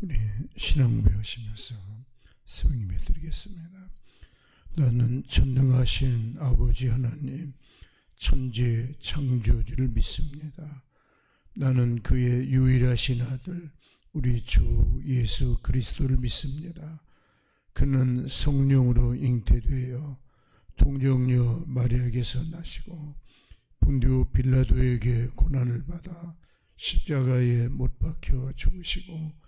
우리 신앙 배우시면서 성임 해 드리겠습니다. 나는 전능하신 아버지 하나님 천재 창조주를 믿습니다. 나는 그의 유일하신 아들 우리 주 예수 그리스도를 믿습니다. 그는 성령으로 잉태되어 동정녀 마리아에게서 나시고 본디오 빌라도에게 고난을 받아 십자가에 못 박혀 죽으시고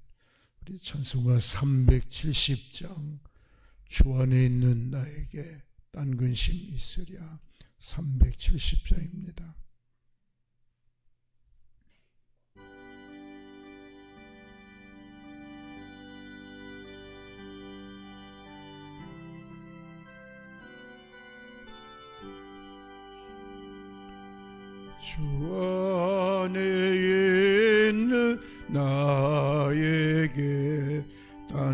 우리 찬송가 370장 주 안에 있는 나에게 딴 근심 있으랴 370장입니다. 주 안에 있는 딴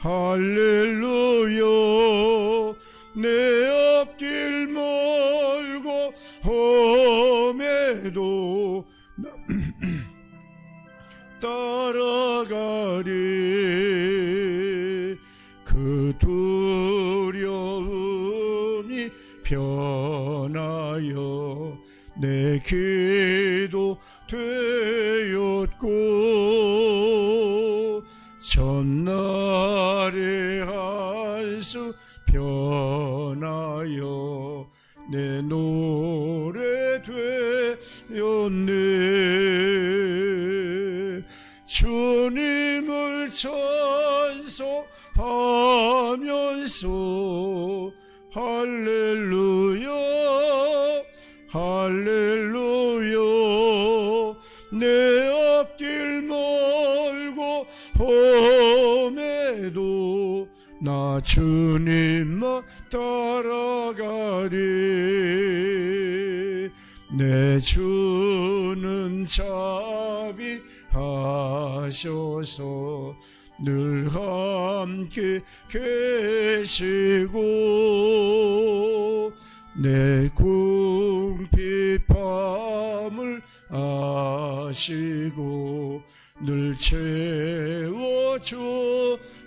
할렐루야. 내 앞길 멀고 험해도 따라가리. 그 두려움이 변하여 내 기도 되었고 전날 의 한수 변하여 내 노래 되었네. 주님을 찬송하면서 할렐루야 나 주님만 따라가리. 내 주는 자비하셔서. 늘 함께 계시고 내 궁핍함을 아시고 늘 채워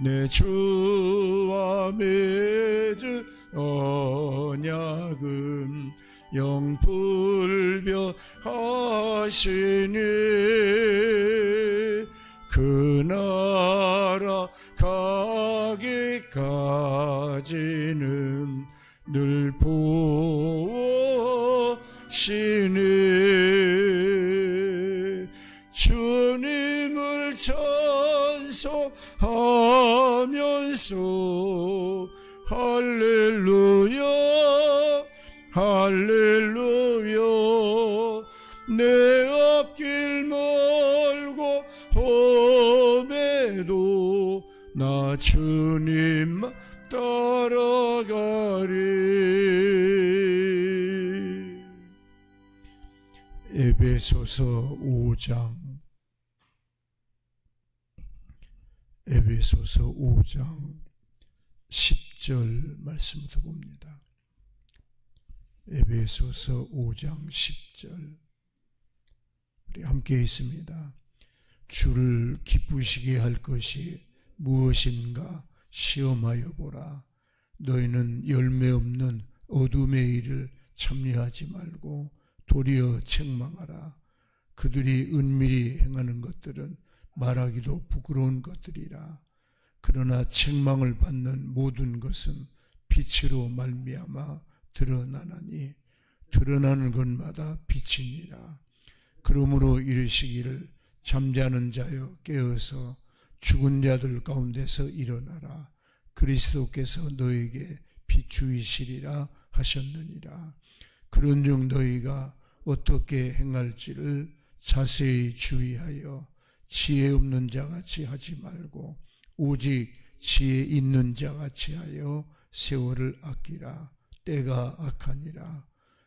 내 주와 맺은 언약은 영불변하시니 그 나라 가기까지는 늘 보시네 주님을 찬 송하면서 할렐루야. 할렐루야. 내 앞길 멀고 험해도 나 주님만 따라가리. 에베소서 5장 에베소서 5장 10절 말씀부터 봅니다. 에베소서 5장 10절 우리 함께 있습니다. 주를 기쁘시게 할 것이 무엇인가 시험하여 보라. 너희는 열매 없는 어둠의 일을 참여하지 말고 도리어 책망하라. 그들이 은밀히 행하는 것들은 말하기도 부끄러운 것들이라. 그러나 책망을 받는 모든 것은 빛으로 말미암아 드러나나니 드러나는 것마다 빛이니라. 그러므로 이르시기를 잠자는 자여 깨어서 죽은 자들 가운데서 일어나라. 그리스도께서 너에게 비추이시리라 하셨느니라. 그런즉 너희가 어떻게 행할지를 자세히 주의하여 지혜 없는 자같이 하지 말고 오직 지혜 있는 자같이 하여 세월을 아끼라. 때가 악하니라.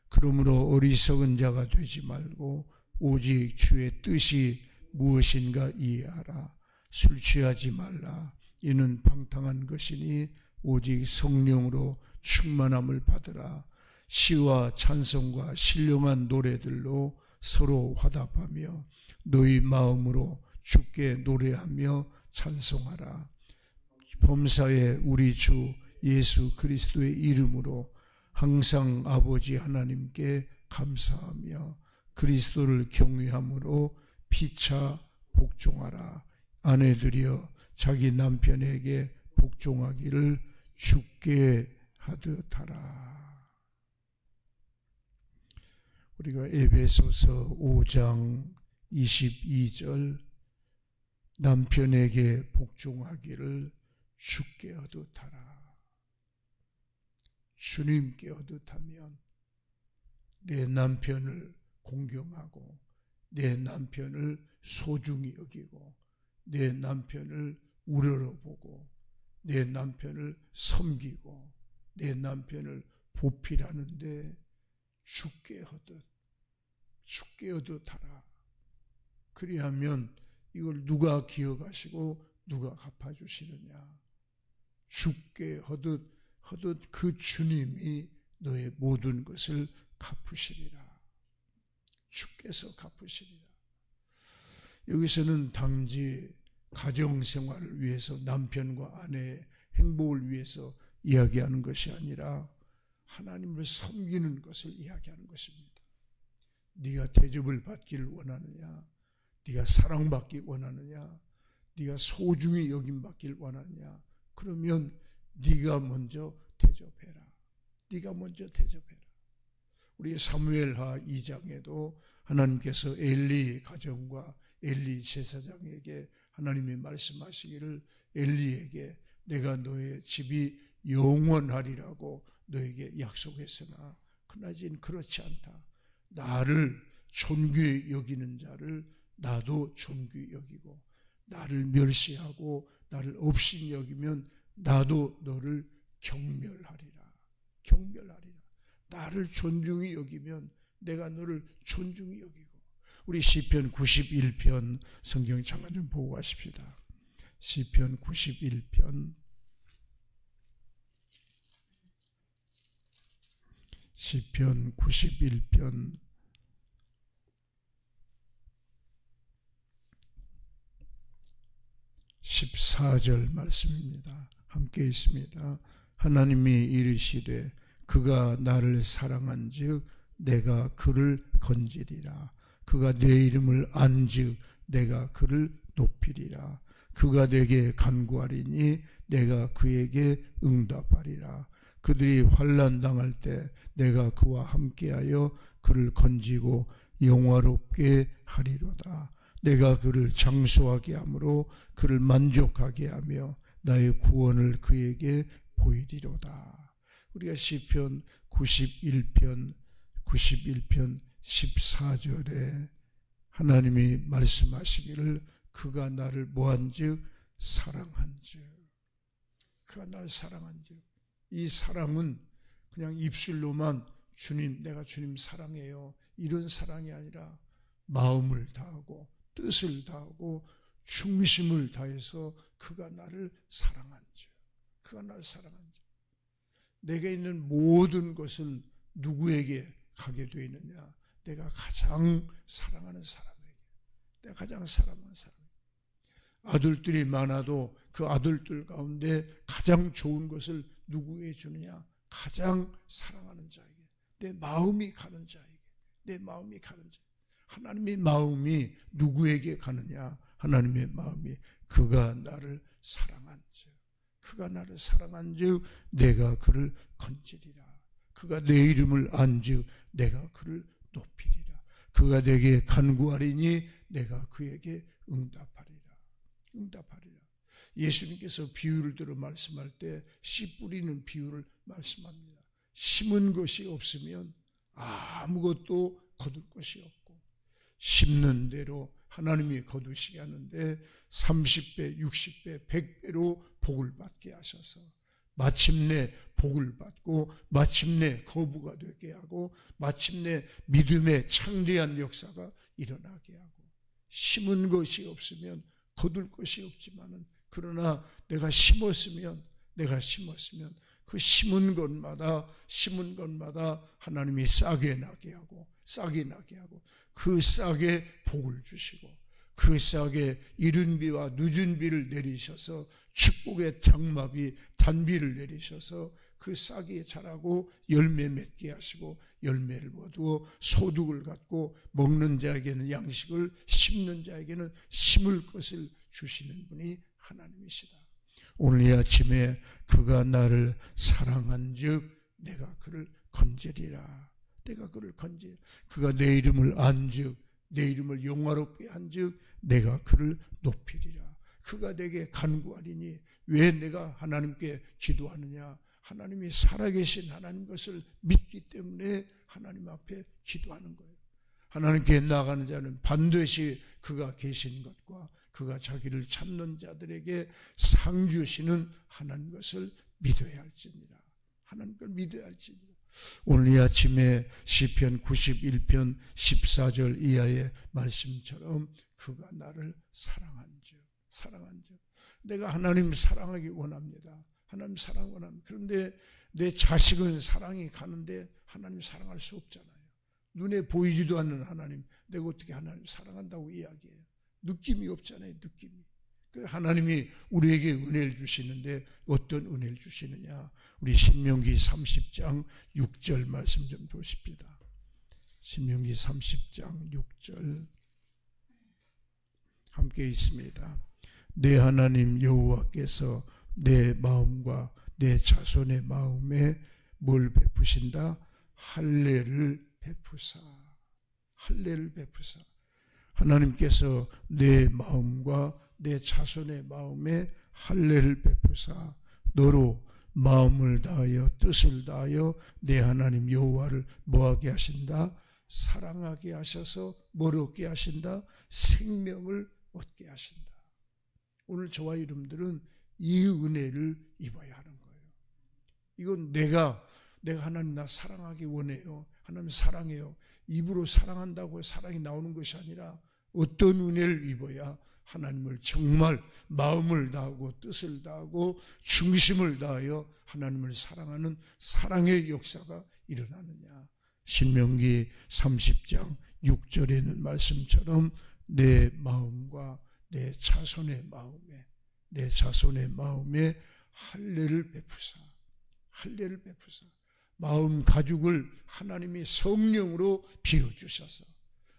그러므로 어리석은 자가 되지 말고 오직 주의 뜻이 무엇인가 이해하라. 술 취하지 말라. 이는 방탕한 것이니 오직 성령으로 충만함을 받으라. 시와 찬송과 신령한 노래들로 서로 화답하며 너희 마음으로 주께 노래하며 찬송하라. 범사에 우리 주 예수 그리스도의 이름으로 항상 아버지 하나님께 감사하며 그리스도를 경외함으로 피차 복종하라. 아내들이여 자기 남편에게 복종하기를 죽게 하듯 하라. 우리가 에베소서 5장 22절 남편에게 복종하기를 죽게 하듯하라. 주님께 하듯하면 내 남편을 공경하고 내 남편을 소중히 여기고 내 남편을 우러러보고 내 남편을 섬기고 내 남편을 보필하는데 죽게 하듯 죽게 하듯 하라. 그리하면 이걸 누가 기억하시고 누가 갚아주시느냐. 죽게 하듯 하듯 그 주님이 너의 모든 것을 갚으시리라. 주께서 갚으시리라. 여기서는 단지 가정 생활을 위해서 남편과 아내의 행복을 위해서 이야기하는 것이 아니라 하나님을 섬기는 것을 이야기하는 것입니다. 네가 대접을 받기를 원하느냐? 네가 사랑받기 원하느냐? 네가 소중히 여김 받기를 원하느냐? 그러면 네가 먼저 대접해라. 네가 먼저 대접해라. 우리 사무엘하 2장에도 하나님께서 엘리 가정과 엘리 제사장에게 하나님이 말씀하시기를 엘리에게 내가 너의 집이 영원하리라고 너에게 약속했으나 그나진 그렇지 않다. 나를 존귀 여기는 자를 나도 존귀 여기고 나를 멸시하고 나를 없인 여기면 나도 너를 경멸하리라. 경멸하리라. 나를 존중히 여기면 내가 너를 존중히 여기고 우리 시편 91편 성경 잠깐 좀 보고 가십시다. 시편 91편 시편 91편 14절 말씀입니다. 함께 있습니다. 하나님이 이르시되 그가 나를 사랑한즉 내가 그를 건지리라. 그가 내 이름을 안즉 내가 그를 높이리라. 그가 내게 간구하리니 내가 그에게 응답하리라. 그들이 환난 당할 때 내가 그와 함께하여 그를 건지고 영화롭게 하리로다. 내가 그를 장수하게 함으로 그를 만족하게 하며 나의 구원을 그에게 보이리로다. 우리가 시편 91편 91편 14절에 하나님이 말씀하시기를 그가 나를 뭐한즉 사랑한즉 그가 나를 사랑한즉 이 사랑은 그냥 입술로만 주님 내가 주님 사랑해요 이런 사랑이 아니라 마음을 다하고 뜻을 다하고 중심을 다해서 그가 나를 사랑한지 그가 나를 사랑한지 내게 있는 모든 것은 누구에게 가게 되어 있느냐? 내가 가장 사랑하는 사람에게 내가 가장 사랑하는 사람에게. 아들들이 많아도 그 아들들 가운데 가장 좋은 것을 누구에게 주느냐? 가장 사랑하는 자에게 내 마음이 가는 자에게 내 마음이 가는 자 하나님의 마음이 누구에게 가느냐? 하나님의 마음이 그가 나를 사랑한즉 그가 나를 사랑한즉 내가 그를 건지리라. 그가 내 이름을 안즉 내가 그를 높이리라. 그가 내게 간구하리니 내가 그에게 응답하리라. 응답하리라. 예수님께서 비유를 들어 말씀할 때 씨 뿌리는 비유를 말씀합니다. 심은 것이 없으면 아무것도 거둘 것이 없고 심는 대로 하나님이 거두시게 하는데 30배, 60배, 100배로 복을 받게 하셔서 마침내 복을 받고 마침내 거부가 되게 하고 마침내 믿음의 창대한 역사가 일어나게 하고 심은 것이 없으면 거둘 것이 없지만은 그러나 내가 심었으면 내가 심었으면 그 심은 것마다 심은 것마다 하나님이 싹에 나게 하고 싹이 나게 하고 그 싹에 복을 주시고 그 싹에 이른 비와 늦은 비를 내리셔서 축복의 장마비 단비를 내리셔서 그 싹이 자라고 열매 맺게 하시고 열매를 거두어 소득을 갖고 먹는 자에게는 양식을 심는 자에게는 심을 것을 주시는 분이 하나님이시다. 오늘 이 아침에 그가 나를 사랑한즉 내가 그를 건지리라. 내가 그를 건지 그가 내 이름을 안즉 내 이름을 영화롭게 한즉 내가 그를 높이리라. 그가 내게 간구하리니 왜 내가 하나님께 기도하느냐? 하나님이 살아계신 하나님 것을 믿기 때문에 하나님 앞에 기도하는 거예요. 하나님께 나가는 자는 반드시 그가 계신 것과 그가 자기를 찾는 자들에게 상 주시는 하나님 것을 믿어야 할지니라. 하나님 걸 믿어야 할지니라. 오늘 이 아침에 시편 91편 14절 이하의 말씀처럼 그가 나를 사랑한즉 사랑한즉 내가 하나님 사랑하기 원합니다. 하나님 사랑 원합니다. 그런데 내 자식은 사랑이 가는데 하나님 사랑할 수 없잖아요. 눈에 보이지도 않는 하나님, 내가 어떻게 하나님 사랑한다고 이야기해요. 느낌이 없잖아요, 느낌이. 그 하나님이 우리에게 은혜를 주시는데 어떤 은혜를 주시느냐? 우리 신명기 30장 6절 말씀 좀 보십시다. 신명기 30장 6절 함께 있습니다. 내 하나님 여호와께서 내 마음과 내 자손의 마음에 뭘 베푸신다? 할례를 베푸사. 할례를 베푸사. 하나님께서 내 마음과 내 자손의 마음에 할례를 베푸사 너로 마음을 다하여 뜻을 다하여 내 하나님 여호와를 뭐하게 하신다? 사랑하게 하셔서 뭘 얻게 하신다? 생명을 얻게 하신다. 오늘 저와 여러분들은 이 은혜를 입어야 하는 거예요. 이건 내가 내가 하나님 나 사랑하기 원해요. 하나님 사랑해요. 입으로 사랑한다고 사랑이 나오는 것이 아니라 어떤 은혜를 입어야 하나님을 정말 마음을 다하고 뜻을 다하고 중심을 다하여 하나님을 사랑하는 사랑의 역사가 일어나느냐. 신명기 30장 6절에 있는 말씀처럼 내 마음과 내 자손의 마음에 내 자손의 마음에 할례를 베푸사 할례를 베푸사 마음 가죽을 하나님이 성령으로 비워 주셔서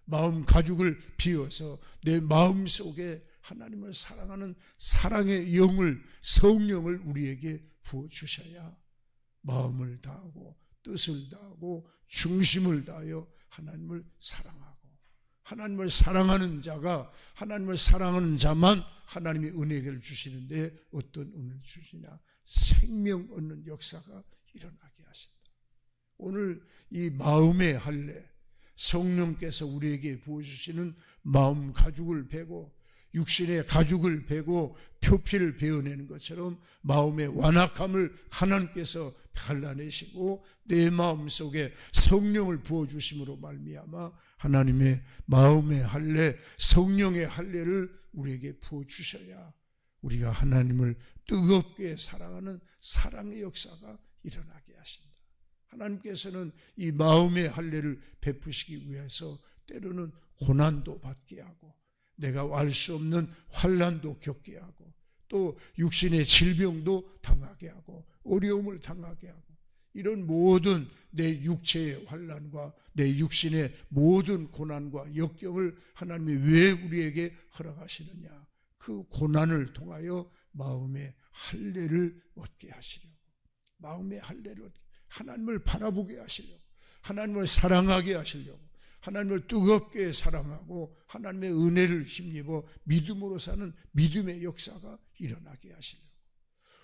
마음 가죽을 비워서 내 마음 속에 하나님을 사랑하는 사랑의 영을 성령을 우리에게 부어 주셔야 마음을 다하고 뜻을 다하고 중심을 다하여 하나님을 사랑하고 하나님을 사랑하는 자가 하나님을 사랑하는 자만 하나님이 은혜를 주시는데 어떤 은혜를 주시냐 생명 얻는 역사가 일어나게 하신다. 오늘 이 마음의 할례 성령께서 우리에게 부어주시는 마음 가죽을 베고 육신의 가죽을 베고 표피를 베어내는 것처럼 마음의 완악함을 하나님께서 갈라내시고 내 마음 속에 성령을 부어 주심으로 말미암아 하나님의 마음의 할례, 성령의 할례를 우리에게 부어 주셔야 우리가 하나님을 뜨겁게 사랑하는 사랑의 역사가 일어나게 하신다. 하나님께서는 이 마음의 할례를 베푸시기 위해서 때로는 고난도 받게 하고 내가 알 수 없는 환란도 겪게 하고 또 육신의 질병도 당하게 하고 어려움을 당하게 하고 이런 모든 내 육체의 환란과 내 육신의 모든 고난과 역경을 하나님이 왜 우리에게 허락하시느냐? 그 고난을 통하여 마음의 할례를 얻게 하시려고 마음의 할례를 얻게 하나님을 바라보게 하시려고 하나님을 사랑하게 하시려고 하나님을 뜨겁게 사랑하고 하나님의 은혜를 힘입어 믿음으로 사는 믿음의 역사가 일어나게 하시려고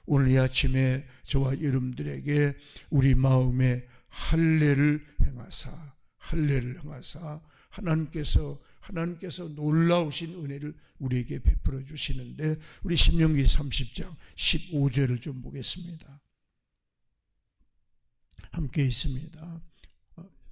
오늘 이 아침에 저와 여러분들에게 우리 마음의 할례를 행하사 할례를 행하사 하나님께서 하나님께서 놀라우신 은혜를 우리에게 베풀어 주시는데 우리 신명기 30장 15절을 좀 보겠습니다. 함께 있습니다.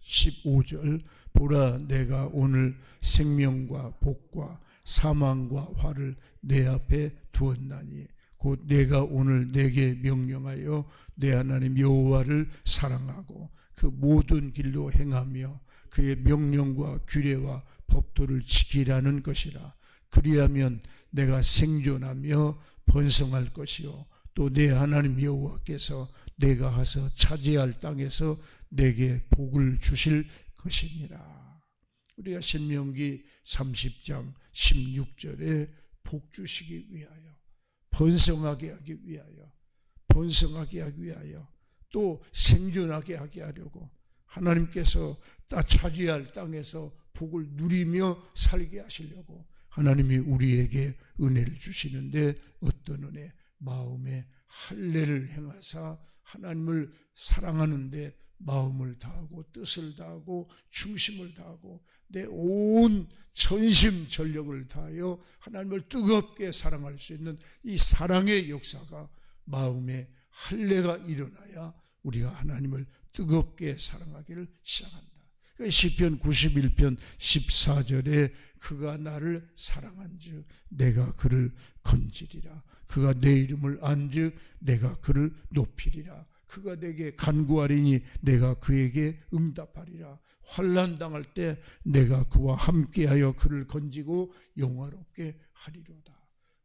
15절 보라 내가 오늘 생명과 복과 사망과 화를 내 앞에 두었나니 곧 내가 오늘 내게 명령하여 내 하나님 여호와를 사랑하고 그 모든 길로 행하며 그의 명령과 규례와 법도를 지키라는 것이라 그리하면 내가 생존하며 번성할 것이요 또 내 하나님 여호와께서 내가 하서 차지할 땅에서 내게 복을 주실 것이니라. 우리가 신명기 30장 16절에 복 주시기 위하여 번성하게 하기 위하여 번성하게 하기 위하여 또 생존하게 하게 하려고 하나님께서 다 차지할 땅에서 복을 누리며 살게 하시려고 하나님이 우리에게 은혜를 주시는데 어떤 은혜? 마음의 할례를 행하사 하나님을 사랑하는데 마음을 다하고 뜻을 다하고 중심을 다하고 내 온 전심 전력을 다하여 하나님을 뜨겁게 사랑할 수 있는 이 사랑의 역사가 마음에 할례가 일어나야 우리가 하나님을 뜨겁게 사랑하기를 시작한다. 그 시편 91편 14절에 그가 나를 사랑한즉 내가 그를 건지리라. 그가 내 이름을 안즉 내가 그를 높이리라. 그가 내게 간구하리니 내가 그에게 응답하리라. 환난 당할 때 내가 그와 함께하여 그를 건지고 영화롭게 하리로다.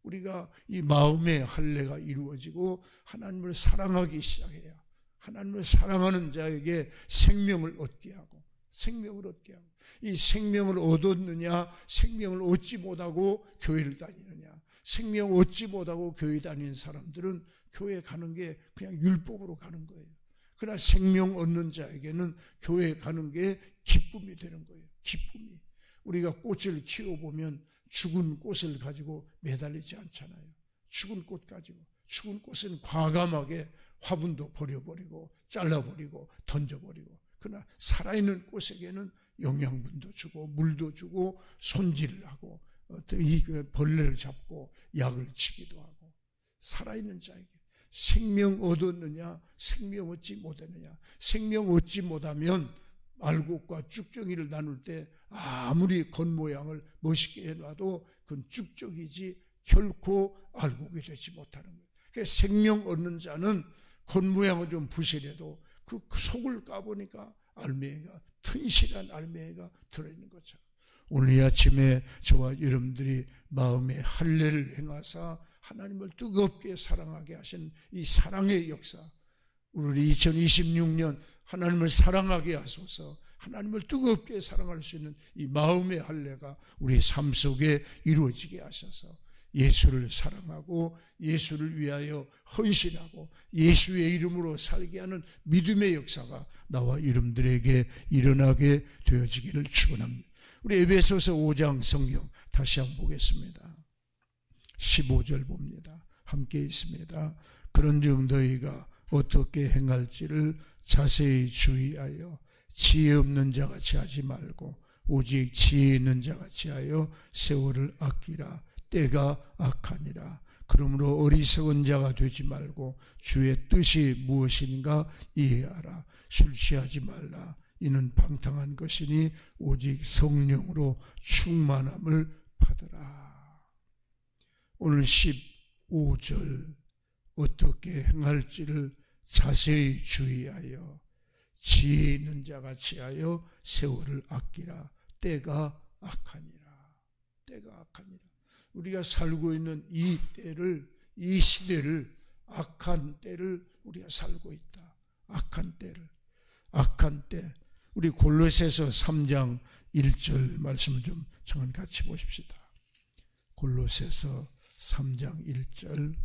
우리가 이 마음의 할례가 이루어지고 하나님을 사랑하기 시작해야 하나님을 사랑하는 자에게 생명을 얻게 하고 생명을 얻게 하고 이 생명을 얻었느냐 생명을 얻지 못하고 교회를 다니느냐 생명 얻지 못하고 교회 다니는 사람들은 교회 가는 게 그냥 율법으로 가는 거예요. 그러나 생명 얻는 자에게는 교회 가는 게 기쁨이 되는 거예요. 기쁨이. 우리가 꽃을 키워보면 죽은 꽃을 가지고 매달리지 않잖아요. 죽은 꽃 가지고. 죽은 꽃은 과감하게 화분도 버려버리고 잘라버리고 던져버리고. 그러나 살아있는 꽃에게는 영양분도 주고 물도 주고 손질을 하고 이 벌레를 잡고 약을 치기도 하고 살아있는 자에게 생명 얻었느냐 생명 얻지 못했느냐 생명 얻지 못하면 말국과 쭉정이를 나눌 때 아무리 겉모양을 멋있게 해놔도 그건 쭉정이지 결코 알곡이 되지 못하는 거예요. 그러니까 생명 얻는 자는 겉모양은 좀 부실해도 그 속을 까보니까 알맹이가 튼실한 알맹이가 들어있는 것처럼 오늘 이 아침에 저와 여러분들이 마음의 할례를 행하사 하나님을 뜨겁게 사랑하게 하신 이 사랑의 역사 우리 2026년 하나님을 사랑하게 하소서 하나님을 뜨겁게 사랑할 수 있는 이 마음의 할례가 우리 삶 속에 이루어지게 하셔서 예수를 사랑하고 예수를 위하여 헌신하고 예수의 이름으로 살게 하는 믿음의 역사가 나와 여러분들에게 일어나게 되어지기를 축원합니다. 우리 에베소서 5장 성경 다시 한번 보겠습니다. 15절 봅니다. 함께 있습니다. 그런즉 너희가 어떻게 행할지를 자세히 주의하여 지혜 없는 자같이 하지 말고 오직 지혜 있는 자같이 하여 세월을 아끼라 때가 악하니라. 그러므로 어리석은 자가 되지 말고 주의 뜻이 무엇인가 이해하라. 술 취하지 말라. 이는 방탕한 것이니 오직 성령으로 충만함을 받으라. 오늘 15절 어떻게 행할지를 자세히 주의하여 지혜 있는 자가 지하여 세월을 아끼라. 때가 악하니라. 때가 악하니라. 우리가 살고 있는 이 때를, 이 시대를, 악한 때를 우리가 살고 있다. 악한 때를. 악한 때. 우리 골로새서 3장 1절 말씀을 좀 잠깐 같이 보십시다. 골로새서 3장 1절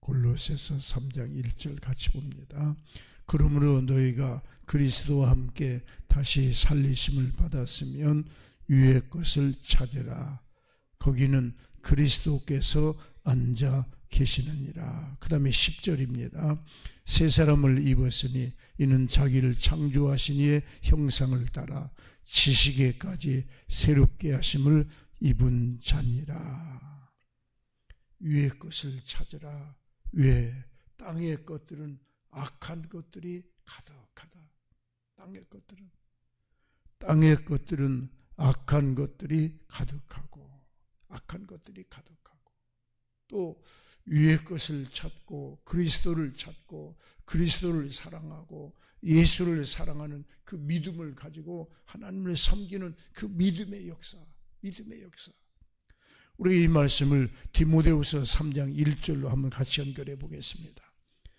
골로새서 3장 1절 같이 봅니다. 그러므로 너희가 그리스도와 함께 다시 살리심을 받았으면 위의 것을 찾으라. 거기는 그리스도께서 앉아 계시느니라. 그 다음에 10절입니다. 새 사람을 입었으니 이는 자기를 창조하신 이의 형상을 따라 지식에까지 새롭게 하심을 입은 자니라. 위의 것을 찾으라. 왜? 땅의 것들은 악한 것들이 가득하다. 땅의 것들은. 땅의 것들은 악한 것들이 가득하고, 악한 것들이 가득하고, 또 위의 것을 찾고, 그리스도를 찾고, 그리스도를 사랑하고, 예수를 사랑하는 그 믿음을 가지고 하나님을 섬기는 그 믿음의 역사, 믿음의 역사. 우리 이 말씀을 디모데후서 3장 1절로 한번 같이 연결해 보겠습니다.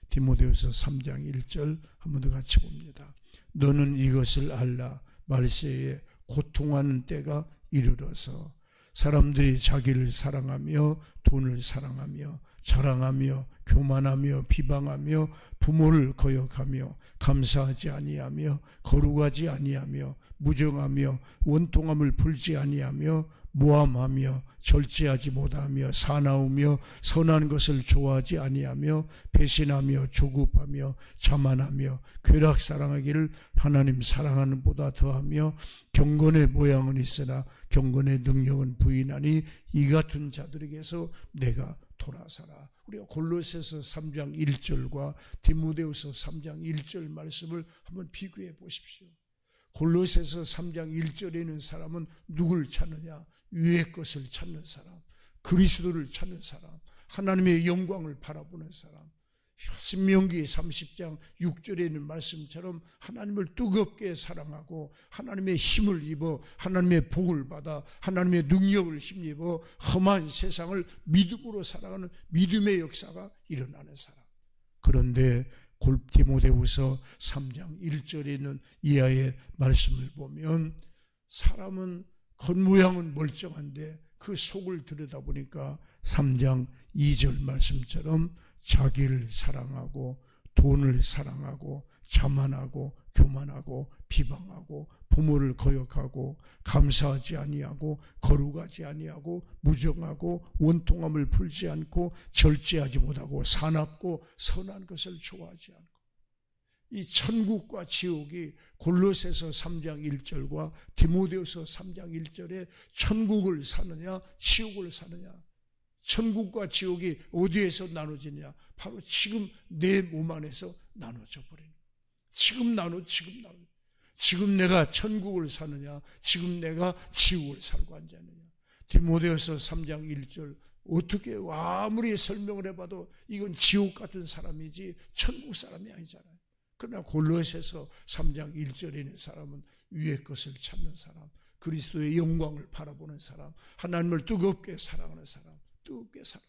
디모데후서 3장 1절 한번 더 같이 봅니다. 너는 이것을 알라 말세에 고통하는 때가 이르러서 사람들이 자기를 사랑하며 돈을 사랑하며 자랑하며 교만하며 비방하며 부모를 거역하며 감사하지 아니하며 거룩하지 아니하며 무정하며 원통함을 풀지 아니하며 모함하며 절제하지 못하며 사나우며 선한 것을 좋아하지 아니하며 배신하며 조급하며 자만하며 괴락 사랑하기를 하나님 사랑하는 보다 더하며 경건의 모양은 있으나 경건의 능력은 부인하니 이 같은 자들에게서 내가 돌아서라. 우리가 골로새서 3장 1절과 디모데후서 3장 1절 말씀을 한번 비교해 보십시오. 골로새서 3장 1절에 있는 사람은 누굴 찾느냐? 위의 것을 찾는 사람, 그리스도를 찾는 사람, 하나님의 영광을 바라보는 사람. 신명기 30장 6절에 있는 말씀처럼 하나님을 뜨겁게 사랑하고 하나님의 힘을 입어 하나님의 복을 받아 하나님의 능력을 힘입어 험한 세상을 믿음으로 살아가는 믿음의 역사가 일어나는 사람. 그런데 골티모데후서 3장 1절에 있는 이하의 말씀을 보면 사람은 겉모양은 멀쩡한데 그 속을 들여다보니까 3장 2절 말씀처럼 자기를 사랑하고 돈을 사랑하고 자만하고 교만하고 비방하고 부모를 거역하고 감사하지 아니하고 거룩하지 아니하고 무정하고 원통함을 풀지 않고 절제하지 못하고 사납고 선한 것을 좋아하지 않고 이 천국과 지옥이 골로새서 3장 1절과 디모데후서 3장 1절에 천국을 사느냐 지옥을 사느냐. 천국과 지옥이 어디에서 나눠지냐. 바로 지금 내 몸 안에서 나눠져 버리는 지금 나눠 지금 나눠. 지금 내가 천국을 사느냐 지금 내가 지옥을 살고 앉았느냐. 디모데후서 3장 1절 어떻게 아무리 설명을 해봐도 이건 지옥 같은 사람이지 천국 사람이 아니잖아요 그러나 골로새서 3장 1절에 있는 사람은 위의 것을 찾는 사람, 그리스도의 영광을 바라보는 사람, 하나님을 뜨겁게 사랑하는 사람, 뜨겁게 사랑.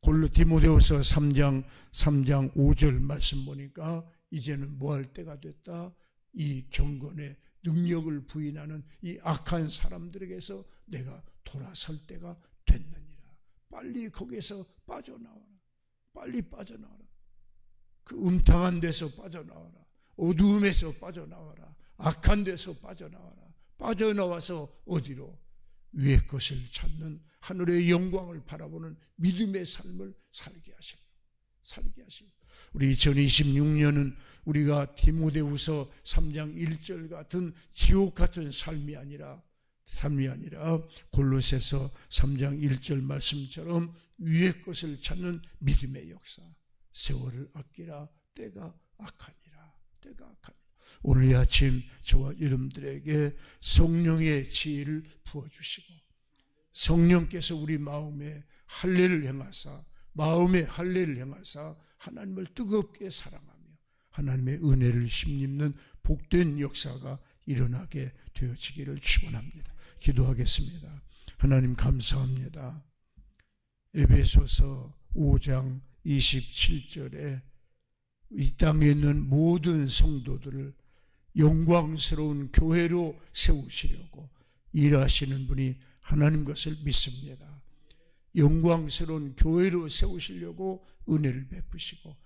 골로 디모데후서 3장 3장 5절 말씀 보니까 이제는 뭐 할 때가 됐다. 이 경건의 능력을 부인하는 이 악한 사람들에게서 내가 돌아설 때가 됐느니라. 빨리 거기에서 빠져나와라. 빨리 빠져나와라. 그 음탕한 데서 빠져나와라. 어두움에서 빠져나와라. 악한 데서 빠져나와라. 빠져나와서 어디로? 위의 것을 찾는 하늘의 영광을 바라보는 믿음의 삶을 살게 하십니다. 살게 하시고 우리 2026년은 우리가 디모데후서 3장 1절 같은 지옥 같은 삶이 아니라 삶이 아니라 골로새서 3장 1절 말씀처럼 위의 것을 찾는 믿음의 역사. 세월을 아끼라 때가 악하니라. 때가 악하니라. 오늘 이 아침 저와 여러분들에게 성령의 지혜를 부어 주시고 성령께서 우리 마음에 할례를 행하사 마음의 할례를 행하사 하나님을 뜨겁게 사랑하며 하나님의 은혜를 힘입는 복된 역사가 일어나게 되어지기를 축원합니다. 기도하겠습니다. 하나님 감사합니다. 에베소서 5장 27절에 이 땅에 있는 모든 성도들을 영광스러운 교회로 세우시려고 일하시는 분이 하나님 것을 믿습니다. 영광스러운 교회로 세우시려고 은혜를 베푸시고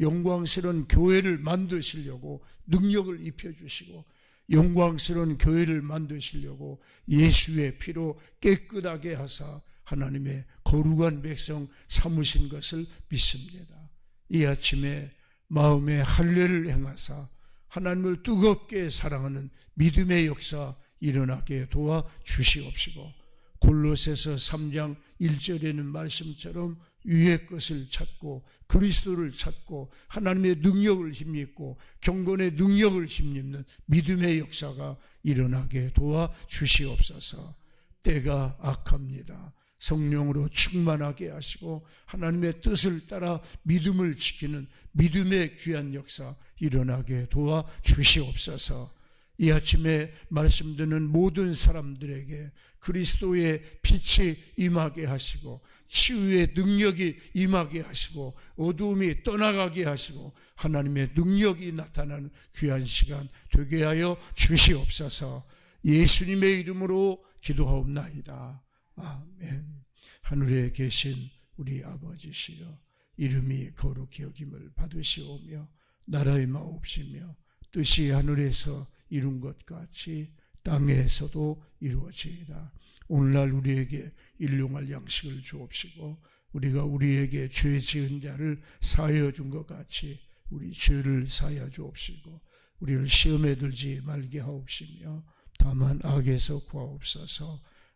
영광스러운 교회를 만드시려고 능력을 입혀주시고 영광스러운 교회를 만드시려고 예수의 피로 깨끗하게 하사 하나님의 거룩한 백성 삼으신 것을 믿습니다. 이 아침에 마음의 할례를 행하사 하나님을 뜨겁게 사랑하는 믿음의 역사 일어나게 도와 주시옵시고 골로새서 3장 1절에는 말씀처럼 위의 것을 찾고 그리스도를 찾고 하나님의 능력을 힘입고 경건의 능력을 힘입는 믿음의 역사가 일어나게 도와 주시옵소서. 때가 악합니다. 성령으로 충만하게 하시고 하나님의 뜻을 따라 믿음을 지키는 믿음의 귀한 역사 일어나게 도와 주시옵소서. 이 아침에 말씀 듣는 모든 사람들에게 그리스도의 빛이 임하게 하시고 치유의 능력이 임하게 하시고 어두움이 떠나가게 하시고 하나님의 능력이 나타나는 귀한 시간 되게 하여 주시옵소서 예수님의 이름으로 기도하옵나이다. 아멘. 하늘에 계신 우리 아버지시여 이름이 거룩히 여김을 받으시오며 나라의 마옵시며 뜻이 하늘에서 이룬 것 같이 땅에서도 이루어지이다. 오늘날 우리에게 일용할 양식을 주옵시고 우리가 우리에게 죄 지은 자를 사하여 준 것 같이 우리 죄를 사하여 주옵시고 우리를 시험에 들지 말게 하옵시며 다만 악에서 구하옵소서